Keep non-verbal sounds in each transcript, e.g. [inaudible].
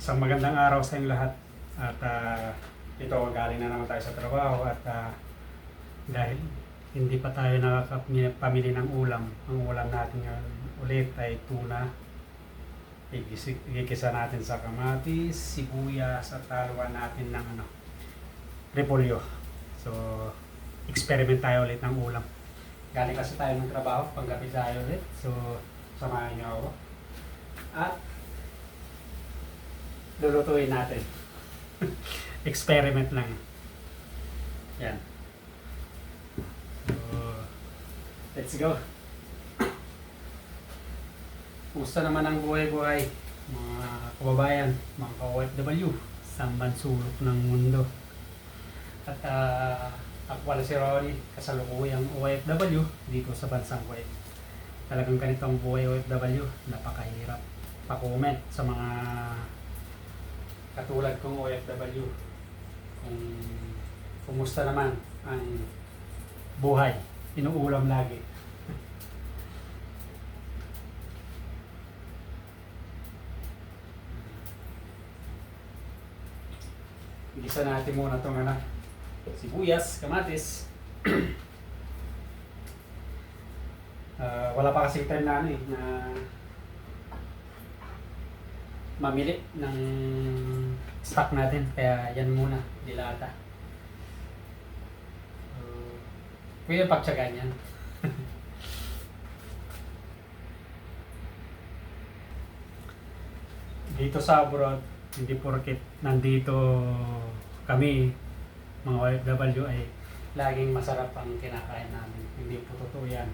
Isang magandang araw sa inyong lahat. At ah, ito, galing na naman tayo sa trabaho at ah, dahil hindi pa tayo nakakapamili ng ulam, ang ulam natin ngayon ulit ay tuna. Igigisa natin sa kamatis, sibuyas at taluan natin ng ano, repolyo. So, experiment tayo ulit ng ulam. Galing kasi tayo ng trabaho, panggabi tayo ulit. So, samahan niyo ako. At lulutuin natin. [laughs] Experiment lang. Yan. So, let's go. Kumusta naman ang buhay-buhay, mga kababayan, mga ka-OFW, sa bansulok ng mundo. At uh, ako pala si Ronnie, kasalukuyang OFW dito sa bansang Kuwait. Talagang ganito ang buhay OFW, napakahirap. Pa-comment sa mga katulad kong OFW kung kumusta naman ang buhay. Inuulam lagi. Igisa natin muna itong ano, sibuyas, kamatis. [clears throat] Ah, wala pa kasi time na ano eh, na mamili ng stock natin. Kaya yan muna, dilata. Uh, pwede pagtsagaan yan. [laughs] Dito sa abroad, hindi porket nandito kami, mga OFW ay laging masarap ang kinakain namin. Hindi po totoo yan.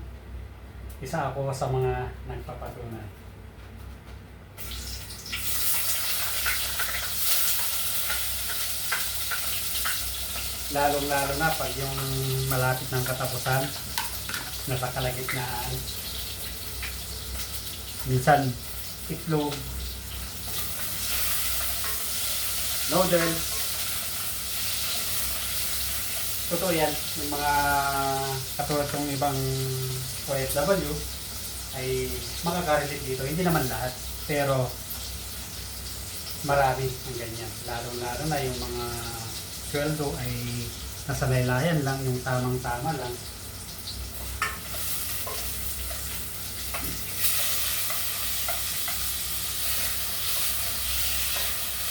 Isa ako sa mga nagpapatunay. Lalong-lalo na pag yung malapit ng katapusan, nasa kalagitnaan. Minsan, itlog, noodles. Totoo yan, yung mga katulad ng ibang OFW ay makaka-relate dito. Hindi naman lahat, pero marami ang ganyan. Lalo-lalo na yung mga sweldo ay nasa laylayan lang, yung tamang-tama lang.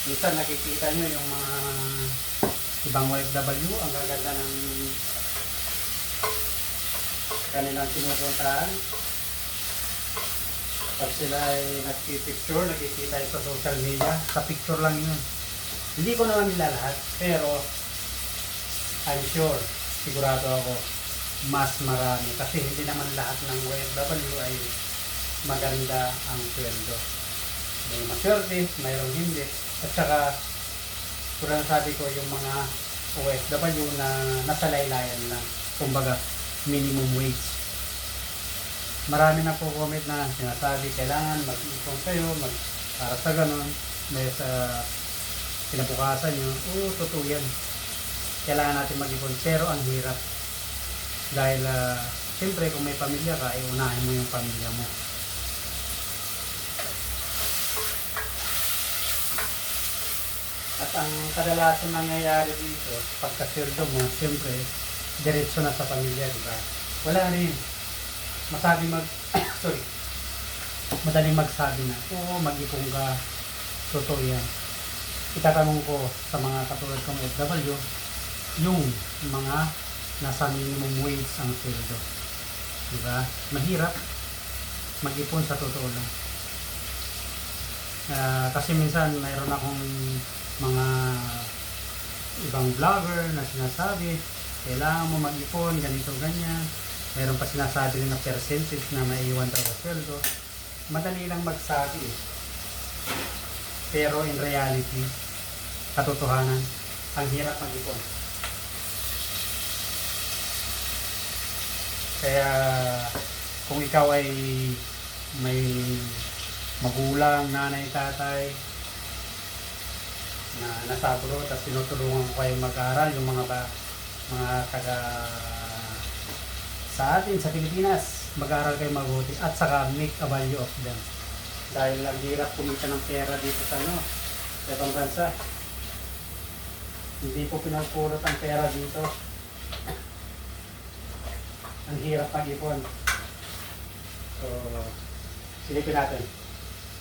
Minsan nakikita nyo yung mga ibang OFW, ang gaganda ng kanilang pinupuntahan. Pag sila ay nagpipicture, nakikita sa social media, sa picture lang yun. Hindi ko naman nila lahat, pero I'm sure, sigurado ako, mas marami. Kasi hindi naman lahat ng OFW ay maganda ang sweldo. May maswerte, mayroong hindi. At saka, kurang sabi ko yung mga OFW na nasa laylayan lang. Kumbaga, minimum wage. Marami na po comment na sinasabi, kailangan mag-ipon kayo, mag, para sa ganun, may sa kinabukasan nyo. Oo, totoo yan. Kailangan natin mag-ipon, pero ang hirap. Dahil, uh, siyempre, kung may pamilya ka, ay unahin mo yung pamilya mo. At ang kadalasan nangyayari dito, pagkasweldo mo, siyempre, diretso na sa pamilya, di ba? Wala rin. Masabi mag, [coughs] sorry, madaling magsabi na, oo, mag-ipon ka, totoo yan. Itatanong ko sa mga katulad kong FW, yung mga nasa minimum wage ang sweldo. Di ba? Mahirap mag-ipon sa totoo lang. Ah, kasi minsan mayroon akong mga ibang vlogger na sinasabi kailangan mo mag-ipon, ganito, ganyan. Meron pa sinasabi na percentage na maiiwan daw sa sweldo. Madali lang magsabi eh. Pero in reality, katotohanan, ang hirap mag-ipon. Kaya kung ikaw ay may magulang, nanay, tatay, na nasa at tinutulungan ko kayong mag-aral yung mga ba, mga taga sa atin sa Pilipinas mag-aral kayo mabuti at saka make a value of them dahil ang hirap kumita ng pera dito sa ano sa ibang bansa. Hindi po pinapulot ang pera dito. Ang hirap mag-ipon. So, silipin natin.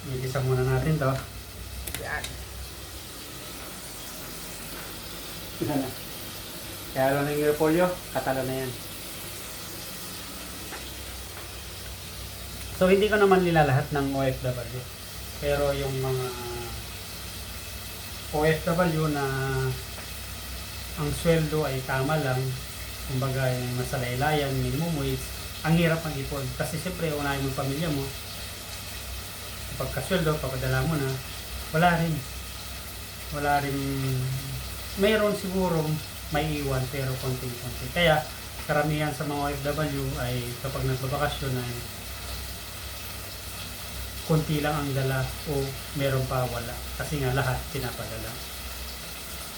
Igisa muna natin to. Yan. [laughs] Kaya lang ng repolyo, katalo na yan. So, hindi ko naman nilalahat ng OFW. Pero yung mga OFW na ang sweldo ay tama lang, kumbaga yung masalaylayan, minimum wage, ang hirap mag-ipon. Kasi siyempre, unahin mo pamilya mo, kapag kasweldo, papadala mo na, wala rin. Wala rin, mayroon siguro may iwan pero konting-konti. Kaya, karamihan sa mga OFW ay kapag nagbabakasyon ay konti lang ang dala o meron pa wala. Kasi nga lahat pinapadala.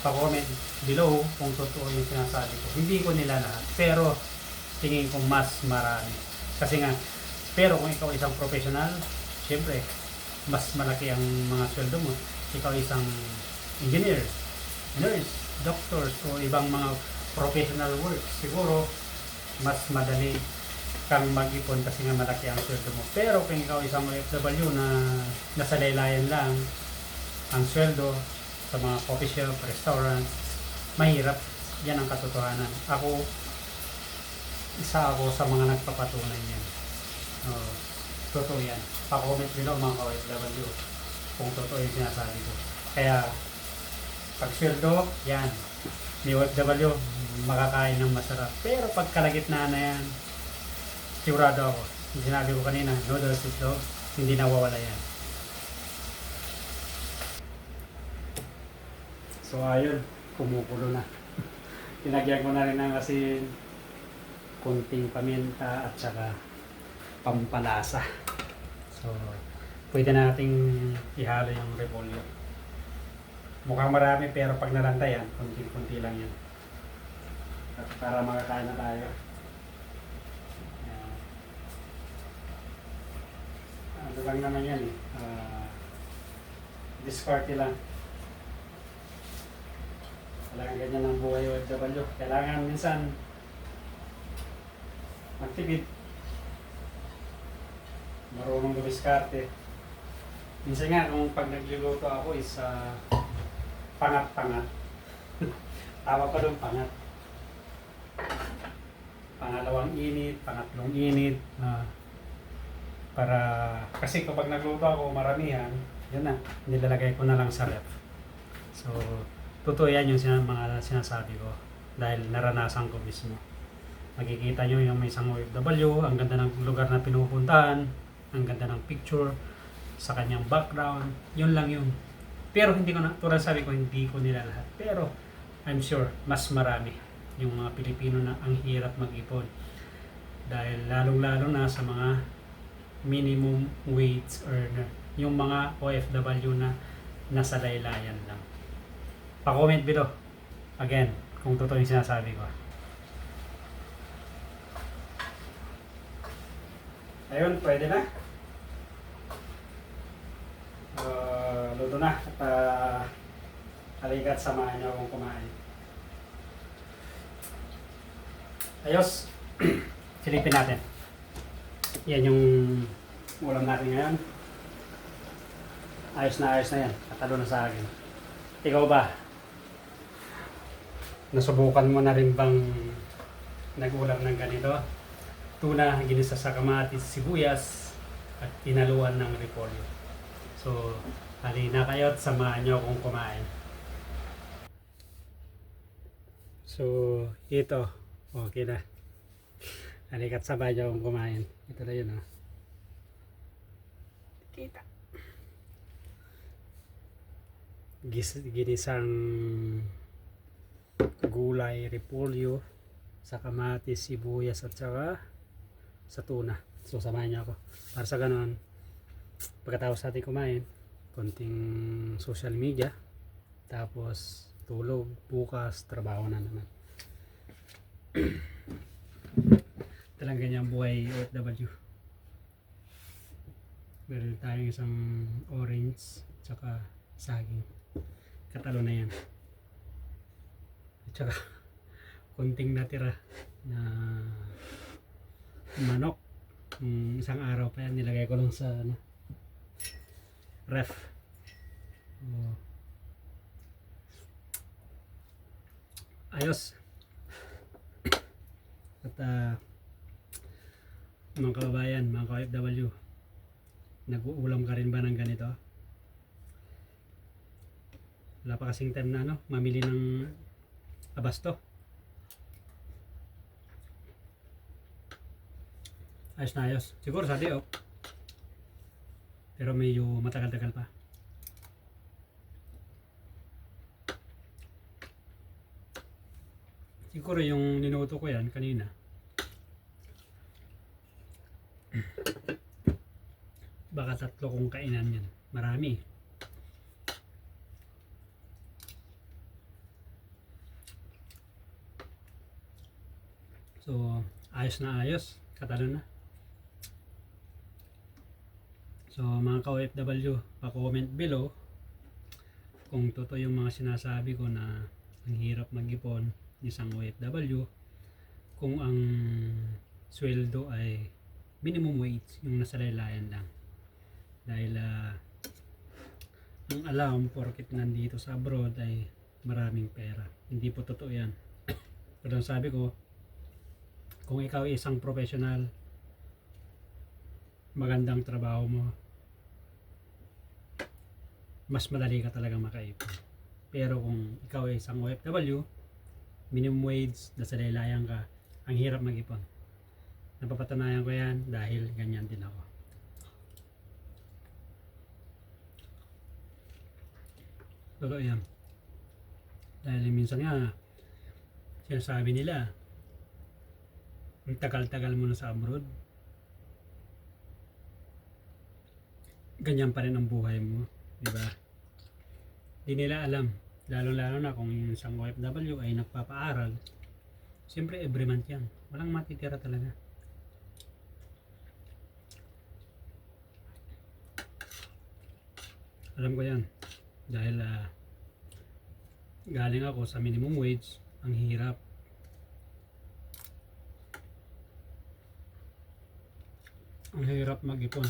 Pa-comment below kung totoo yung sinasabi ko. Hindi ko nila lahat. Pero tingin ko mas marami. Kasi nga, pero kung ikaw isang professional, syempre, mas malaki ang mga sweldo mo. Ikaw isang engineer, nurse, doctors, o ibang mga professional work. Siguro, mas madali kang mag-ipon kasi nga malaki ang sweldo mo. Pero kung ikaw isang OFW na nasa laylayan lang, ang sweldo sa mga coffee shop, restaurant, mahirap. Yan ang katotohanan. Ako, isa ako sa mga nagpapatunay niyan. Oh, totoo yan. Pa-comment below mga OFW kung totoo yung sinasabi ko. Kaya, pag sweldo, yan. May OFW, makakain ng masarap. Pero pag kalagitnaan na yan, sigurado ako. Sinabi ko kanina, noodles with dog, hindi nawawala yan. So ayun, kumukulo na. [laughs] Tinagyan ko na rin ng asin, kunting paminta at saka pampalasa. So, pwede nating ihalo yung repolyo. Mukhang marami pero pag nalantayan, kunti-kunti lang yan. At para makakain na tayo. Ano lang naman yan eh. Ah, diskarte lang. Kailangan ganyan ang buhay OFW. Kailangan minsan magtipid. Marunong dumiskarte. Minsan nga, nung pag nagluluto ako is ah, pangat-pangat. [laughs] Tawa pa doon, pangat. Pangalawang init, pangatlong init. na para, kasi kapag nagluto ako maramihan, yun na, nilalagay ko na lang sa ref. So, totoo yan yung sinan, mga sinasabi ko. Dahil naranasan ko mismo. Makikita nyo yung may isang OFW, ang ganda ng lugar na pinupuntahan, ang ganda ng picture, sa kanyang background, yun lang yun. Pero hindi ko na, tulad sabi ko, hindi ko nila lahat. Pero, I'm sure, mas marami yung mga Pilipino na ang hirap mag-ipon. Dahil lalong-lalo na sa mga minimum wage earner. Yung mga OFW na nasa laylayan lang. Pa-comment below. Again, kung totoo yung sinasabi ko. Ayun, pwede na. Uh, luto na. At uh, halikat samahan niyo akong kumain. Ayos. [clears throat] Silipin natin. Yan yung ulam natin ngayon. Ayos na ayos na yan. Katalo na sa akin. Ikaw ba? Nasubukan mo na rin bang nagulam ng ganito? Tuna, ginisa sa kamatis, sibuyas, at tinaluan ng repolyo. So, halina kayo at samahan nyo akong kumain. So, ito. Okay na. Halika't sabay nyo akong kumain. Ito na yun, oh. Kita. Gis, ginisang gulay, repolyo, sa kamatis, sibuyas at saka sa tuna. So samahan niyo ako. Para sa ganun, pagkatapos natin kumain, konting social media, tapos tulog, bukas, trabaho na naman. [clears throat] Talagang ganyan buhay OFW. Meron tayong isang orange, tsaka saging. katalo na yan. At saka, konting natira na manok. Mm, isang araw pa yan, nilagay ko lang sa ano, ref. Oh. Ayos. At ah, mga kababayan, mga ka-OFW, nag-uulam ka rin ba ng ganito? Wala pa kasing time na ano, mamili ng abasto. Ayos na ayos. Siguro sa oh. Pero medyo matagal-tagal pa. Siguro yung ninuto ko yan kanina. Baka tatlo kong kainan yan. Marami. So, ayos na ayos. Katalo na. So, mga ka-OFW, pa-comment below kung totoo yung mga sinasabi ko na ang hirap mag-ipon isang OFW kung ang sweldo ay minimum wage yung nasa laylayan lang dahil ah, ang alam porket nandito sa abroad ay maraming pera hindi po totoo yan [clears throat] pero sabi ko kung ikaw ay isang professional magandang trabaho mo mas madali ka talaga makaipon pero kung ikaw ay isang OFW minimum wage, nasa laylayan ka, ang hirap mag-ipon. Napapatunayan ko yan dahil ganyan din ako. Totoo yan. Dahil minsan nga, sinasabi nila, ang tagal-tagal mo na sa abroad, ganyan pa rin ang buhay mo. Di ba? Di nila alam lalo-lalo na kung yung isang OFW ay nagpapaaral, siyempre every month yan. Walang matitira talaga. Alam ko yan. Dahil ah, galing ako sa minimum wage, ang hirap. Ang hirap mag-ipon.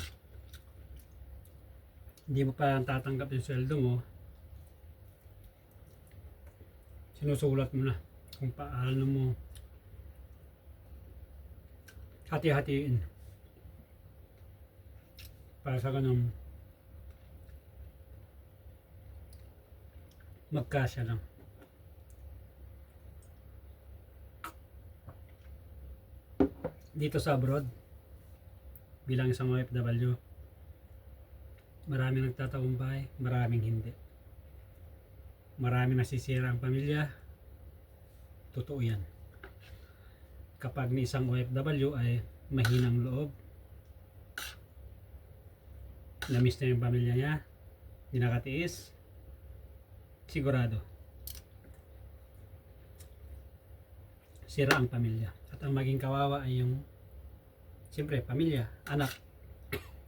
Hindi mo pa tatanggap yung sweldo mo, sinusulat mo na kung paano mo hati-hatiin. Para sa ganun magkasya lang. Dito sa abroad bilang isang OFW maraming nagtatagumpay maraming hindi. Marami nasisira ang pamilya. Totoo yan. Kapag ni isang OFW ay mahinang loob namiss na yung pamilya niya hindi nakatiis sigurado. Sira ang pamilya. At ang maging kawawa ay yung siyempre pamilya, anak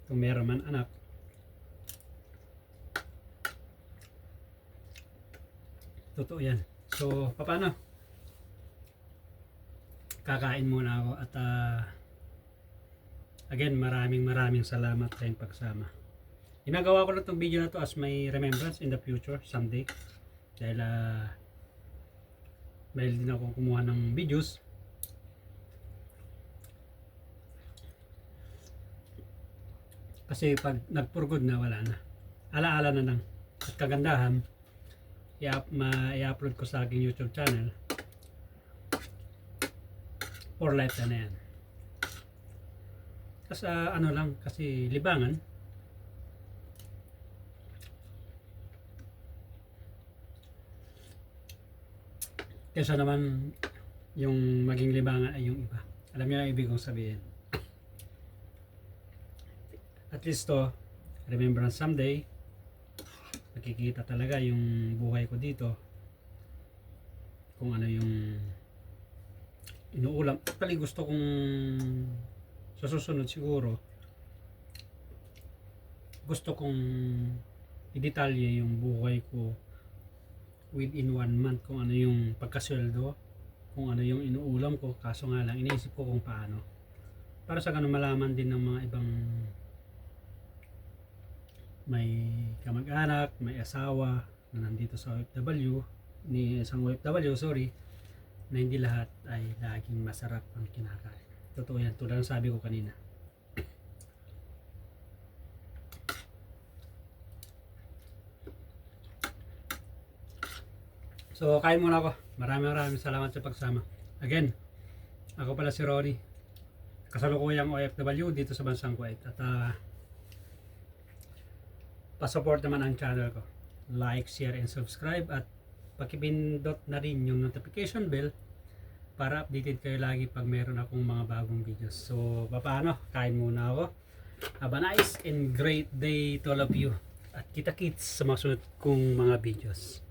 kung meron man anak Totoo yan. So, paano? Kakain muna ako at ah, again, maraming maraming salamat sa inyong pagsama. Ginagawa ko na itong video na to as may remembrance in the future, someday. Dahil ah, dahil din ako kumuha ng videos. Kasi pag nagpurgod na, wala na. Alaala na lang. At kagandahan, i-upload ko sa aking YouTube channel for life na yan. Kasi ah, ano lang, kasi libangan. Kesa naman yung maging libangan ay yung iba. Alam niyo na ibig kong sabihin. At least to, remembrance someday, nakikita talaga yung buhay ko dito kung ano yung inuulam actually gusto kong sa susunod siguro gusto kong i-detalye yung buhay ko within one month kung ano yung pagkasweldo, kung ano yung inuulam ko. Kaso nga lang, iniisip ko kung paano. Para sa ganun malaman din ng mga ibang may kamag-anak, may asawa na nandito sa OFW, ni isang OFW, sorry, na hindi lahat ay laging masarap ang kinakain. Totoo yan, tulad ng sabi ko kanina. So, kain muna ako. Maraming maraming salamat sa pagsama. Again, ako pala si Rory. Kasalukuyang OFW dito sa bansang Kuwait. At ah, pasupport naman ang channel ko. Like, share, and subscribe. At pakipindot na rin yung notification bell para updated kayo lagi pag meron akong mga bagong videos. So, paano? Kain muna ako. Have a nice and great day to all of you. At kita-kits sa mga sunod kong mga videos.